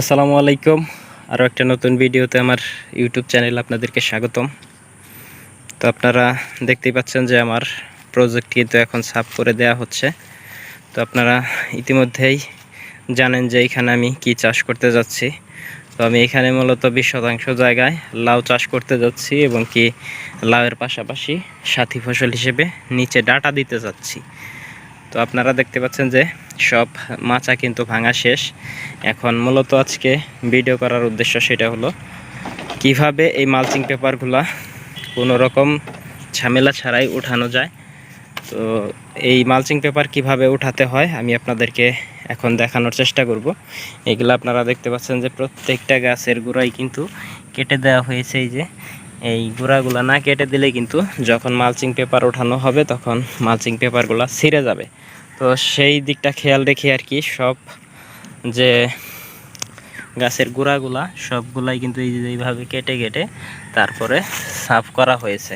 আসসালামু আলাইকুম। আরও একটা নতুন ভিডিওতে আমার ইউটিউব চ্যানেল আপনাদেরকে স্বাগতম। তো আপনারা দেখতেই পাচ্ছেন যে আমার প্রজেক্ট কিন্তু এখন সাফ করে দেয়া হচ্ছে। তো আপনারা ইতিমধ্যেই জানেন যে এখানে আমি কি চাষ করতে যাচ্ছি। তো আমি এখানে মূলত বিশ শতাংশ জায়গায় লাউ চাষ করতে যাচ্ছি এবং কি লাউয়ের পাশাপাশি সাথী ফসল হিসেবে নিচে ডাটা দিতে যাচ্ছি। তো আপনারা দেখতে পাচ্ছেন যে সব মাচা কিন্তু ভাঙা শেষ। এখন মূলত আজকে ভিডিও করার উদ্দেশ্য সেটা হলো, কীভাবে এই মালচিং পেপারগুলা কোনো রকম ঝামেলা ছাড়াই উঠানো যায়। তো এই মালচিং পেপার কীভাবে উঠাতে হয় আমি আপনাদেরকে এখন দেখানোর চেষ্টা করব। এগুলো আপনারা দেখতে পাচ্ছেন যে প্রত্যেকটা গাছের গোড়াই কিন্তু কেটে দেওয়া হয়েছে এই যে। এই গুঁড়াগুলো না কেটে দিলে কিন্তু যখন মালচিং পেপার ওঠানো হবে তখন মালচিং পেপারগুলো ছিঁড়ে যাবে। তো সেই দিকটা খেয়াল রেখে আর কি সব যে গাছের গোড়াগুলা সবগুলাই কিন্তু এই এইভাবে কেটে কেটে তারপরে সাফ করা হয়েছে।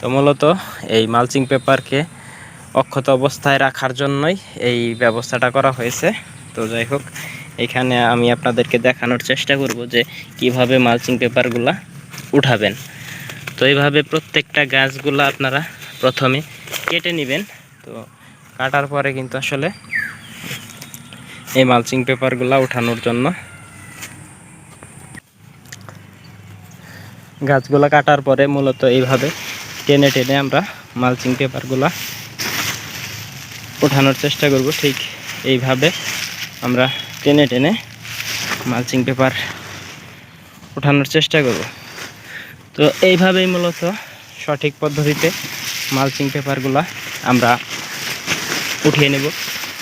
তো মূলত এই মালচিং পেপারকে অক্ষত অবস্থায় রাখার জন্যই এই ব্যবস্থাটা করা হয়েছে। তো যাই হোক, এখানে আমি আপনাদেরকে দেখানোর চেষ্টা করব যে কীভাবে মালচিং পেপারগুলা উঠাবেন। তো এইভাবে প্রত্যেকটা গাছগুলো আপনারা প্রথমে কেটে নেবেন। তো কাটার পরে কিন্তু আসলে এই মালচিং পেপারগুলো উঠানোর জন্য গাছগুলো কাটার পরে মূলত এইভাবে টেনে টেনে আমরা মালচিং পেপারগুলা ওঠানোর চেষ্টা করব। ঠিক এইভাবে আমরা টেনে টেনে মালচিং পেপার ওঠানোর চেষ্টা করব। তো এইভাবেই মূলত সঠিক পদ্ধতিতে মালচিং পেপারগুলা আমরা উঠিয়ে নেব।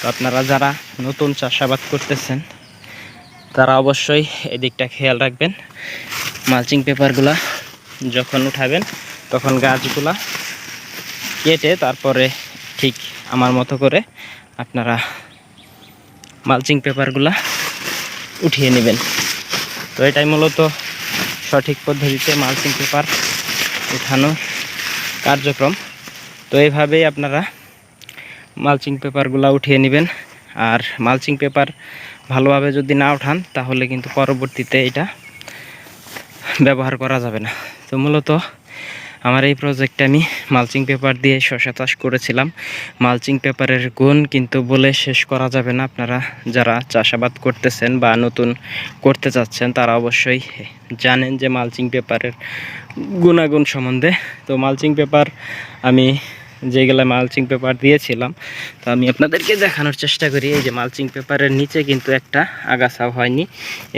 তো আপনারা যারা নতুন চাষাবাদ করতেছেন, তারা অবশ্যই এদিকটা খেয়াল রাখবেন। মালচিং পেপারগুলা যখন উঠাবেন, তখন গাছগুলা কেটে তারপরে ঠিক আমার মতো করে আপনারা মালচিং পেপারগুলা উঠিয়ে নেবেন। তো এটাই মূলত সঠিক পদ্ধতিতে মালচিং পেপার উঠানো কার্যক্রম। তো এইভাবেই আপনারা মালচিং পেপারগুলো উঠিয়ে নেবেন। আর মালচিং পেপার ভালোভাবে যদি না উঠান, তাহলে কিন্তু পরবর্তীতে এটা ব্যবহার করা যাবে না। তো মূলত আমার এই প্রজেক্টে আমি মালচিং পেপার দিয়ে শশা চাষ করেছিলাম। মালচিং পেপারের গুণ কিন্তু বলে শেষ করা যাবে না। আপনারা যারা চাষাবাদ করতেছেন বা নতুন করতে চাচ্ছেন, তারা অবশ্যই জানেন যে মালচিং পেপারের গুণাগুণ সম্বন্ধে। তো মালচিং পেপার আমি যেগুলো মালচিং পেপার দিয়েছিলাম, তো আমি আপনাদেরকে দেখানোর চেষ্টা করি। এই যে মালচিং পেপারের নিচে কিন্তু একটা আগাছাও হয়নি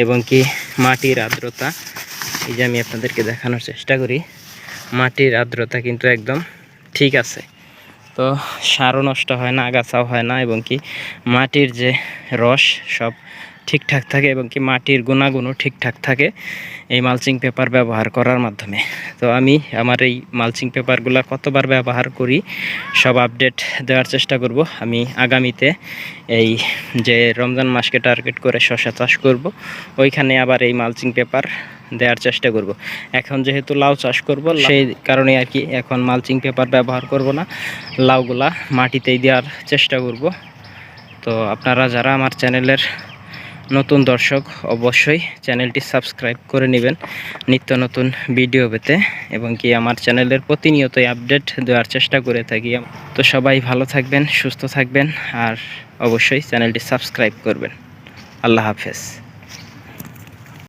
এবং কি মাটির আর্দ্রতা, এই যে আমি আপনাদেরকে দেখানোর চেষ্টা করি। মাটির আর্দ্রতা কিন্তু একদম ঠিক আছে। তো সারও নষ্ট হয় না, আগাছাও হয় না এবং কি মাটির যে রস সব ঠিকঠাক থাকে এবং কি মাটির গুণাগুণও ঠিকঠাক থাকে এই মালচিং পেপার ব্যবহার করার মাধ্যমে। তো আমি আমার এই মালচিং পেপারগুলো কতবার ব্যবহার করি সব আপডেট দেওয়ার চেষ্টা করব। আমি আগামীতে এই যে রমজান মাসকে টার্গেট করে শশা চাষ করব, ওইখানে আবার এই মালচিং পেপার দেওয়ার চেষ্টা করব। এখন যেহেতু লাউ চাষ করব সেই কারণে আর কি এখন মালচিং পেপার ব্যবহার করব না। লাউগুলা মাটিতেই দেওয়ার চেষ্টা করব। তো আপনারা যারা আমার চ্যানেলের নতুন দর্শক, অবশ্যই চ্যানেলটি সাবস্ক্রাইব করে নেবেন নিত্য নতুন ভিডিও পেতে এবং কি আমার চ্যানেলের প্রতিনিয়তই আপডেট দেওয়ার চেষ্টা করে থাকি। তো সবাই ভালো থাকবেন, সুস্থ থাকবেন আর অবশ্যই চ্যানেলটি সাবস্ক্রাইব করবেন। আল্লাহ হাফেজ।